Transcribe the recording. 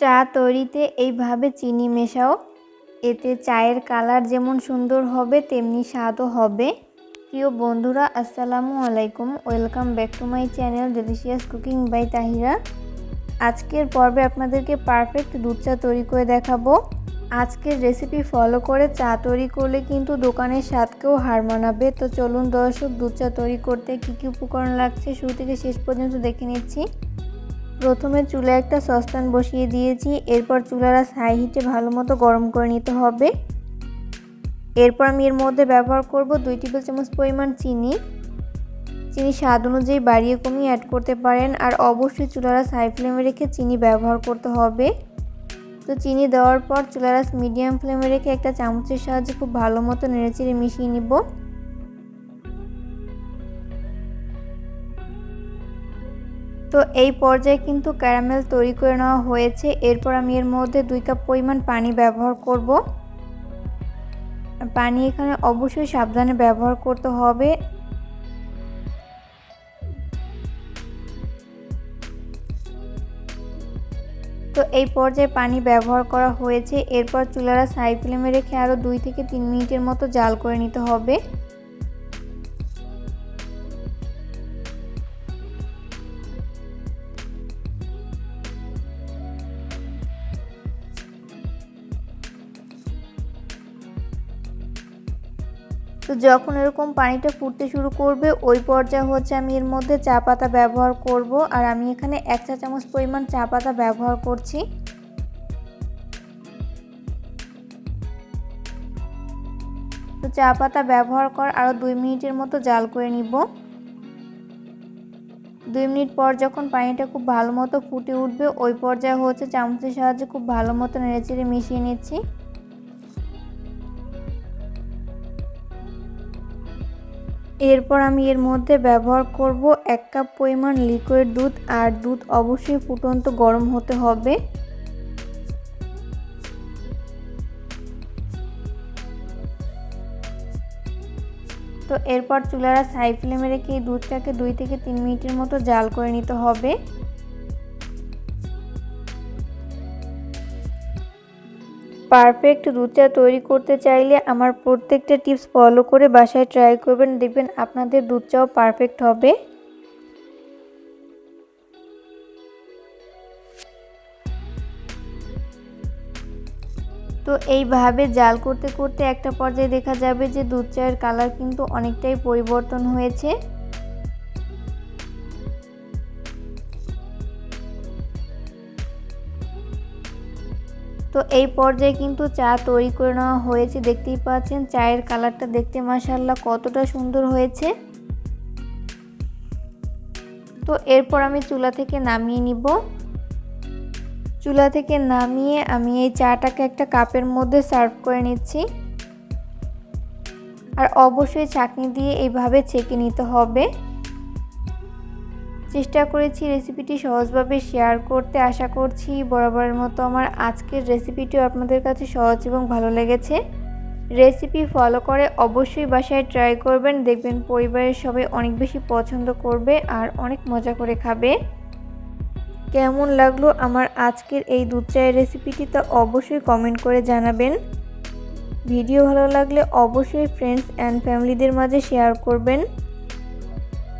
চা তৈরিতে এইভাবে চিনি মেশাও। এতে চায়ের কালার যেমন সুন্দর হবে, তেমনি স্বাদও হবে। প্রিয় বন্ধুরা, আসসালামু আলাইকুম। Welcome back to my channel delicious cooking by Tahira আজকের পর্বে আপনাদেরকে পারফেক্ট দুধ চা তৈরি করে দেখাবো। আজকের রেসিপি ফলো করে চা তৈরি করলে কিন্তু দোকানের স্বাদকেও হার মানাবে। তো চলুন দর্শক, দুধ চা তৈরি করতে কী কী উপকরণ লাগছে? শুরু থেকে শেষ পর্যন্ত দেখে নিচ্ছি। প্রথমে চুলে একটা সসপ্যান বসিয়ে দিয়েছি, এরপর চুলারা হাই হিটে ভালো মতো গরম করে নিতে হবে। এরপর আমি এর মধ্যে ব্যবহার করব দুই টেবিল চামচ পরিমাণ চিনি। চিনি স্বাদ অনুযায়ী বাড়িয়ে কমিয়ে অ্যাড করতে পারেন আর অবশ্যই চুলারা হাই ফ্লেমে রেখে চিনি ব্যবহার করতে হবে। তো চিনি দেওয়ার পর চুলারাস মিডিয়াম ফ্লেমে রেখে একটা চামচের সাহায্যে খুব ভালো মতো নেড়েচেড়ে মিশিয়ে নিব। তো এই পর্যায়ে কিন্তু ক্যারামেল তৈরি করে নেওয়া হয়েছে। এরপর আমি এর মধ্যে দুই কাপ পরিমাণ পানি ব্যবহার করব। পানি এখানে অবশ্যই সাবধানে ব্যবহার করতে হবে। তো এই পর্যায়ে পানি ব্যবহার করা হয়েছে। এরপর চুলারা সাই ফ্লেমে রেখে আরও দুই থেকে তিন মিনিটের মতো জাল করে নিতে হবে। তো যখন এরকম পানিটা ফুটতে শুরু করবে, ওই পর্যায়ে হচ্ছে আমি এর মধ্যে চা পাতা ব্যবহার করব। আর আমি এখানে এক চা চামচ পরিমাণ চা পাতা ব্যবহার করছি। তো চা পাতা ব্যবহার কর আরও দুই মিনিটের মতো জাল করে নিব। দুই মিনিট পর যখন পানিটা খুব ভালো মতো ফুটে উঠবে, ওই পর্যায়ে হচ্ছে চামচের সাহায্যে খুব ভালো মতো নেড়েচেড়ে মিশিয়ে নিচ্ছি। এরপর আমি এর মধ্যে ব্যবহার করব এক কাপ পরিমাণ লিকুইড দুধ, আর দুধ অবশ্যই ফুটন্ত গরম হতে হবে। তো এরপর চুলারা সাই ফ্লেমে রেখে এই দুধটাকে দুই থেকে তিন মিনিটের মতো জাল করে নিতে হবে। পারফেক্ট দুধ চা তৈরি করতে চাইলে আমার প্রত্যেকটা টিপস ফলো করে বাসায় ট্রাই করবেন, দেখবেন আপনাদের দুধ চাও পারফেক্ট হবে। তো এইভাবে জাল করতে করতে একটা পর্যায়ে দেখা যাবে যে দুধ চায়ের কালার কিন্তু অনেকটাই পরিবর্তন হয়েছে। তো এই পর্যায়ে কিন্তু চা তৈরি করে নেওয়া হয়েছে, দেখতেই পাচ্ছেন। চায়ের কালারটা দেখতে মাসাল্লাহ কতটা সুন্দর হয়েছে। তো এরপর আমি চুলা থেকে নামিয়ে নিব। চুলা থেকে নামিয়ে আমি এই চাটাকে একটা কাপের মধ্যে সার্ভ করে নিচ্ছি। আর অবশ্যই চাকনি দিয়ে এইভাবে ছেঁকে নিতে হবে। চেষ্টা করেছি রেসিপিটি সহজভাবে শেয়ার করতে। আশা করছি বরাবরের মতো আমার আজকের রেসিপিটিও আপনাদের কাছে সহজ এবং ভালো লেগেছে। রেসিপি ফলো করে অবশ্যই বাসায় ট্রাই করবেন। দেখবেন পরিবারের সবাই অনেক বেশি পছন্দ করবে আর অনেক মজা করে খাবে। কেমন লাগল আমার আজকের এই দুধ চায়ের রেসিপিটি তা অবশ্যই কমেন্ট করে জানাবেন। ভিডিও ভালো লাগলে অবশ্যই ফ্রেন্ডস অ্যান্ড ফ্যামিলিদের মাঝে শেয়ার করবেন।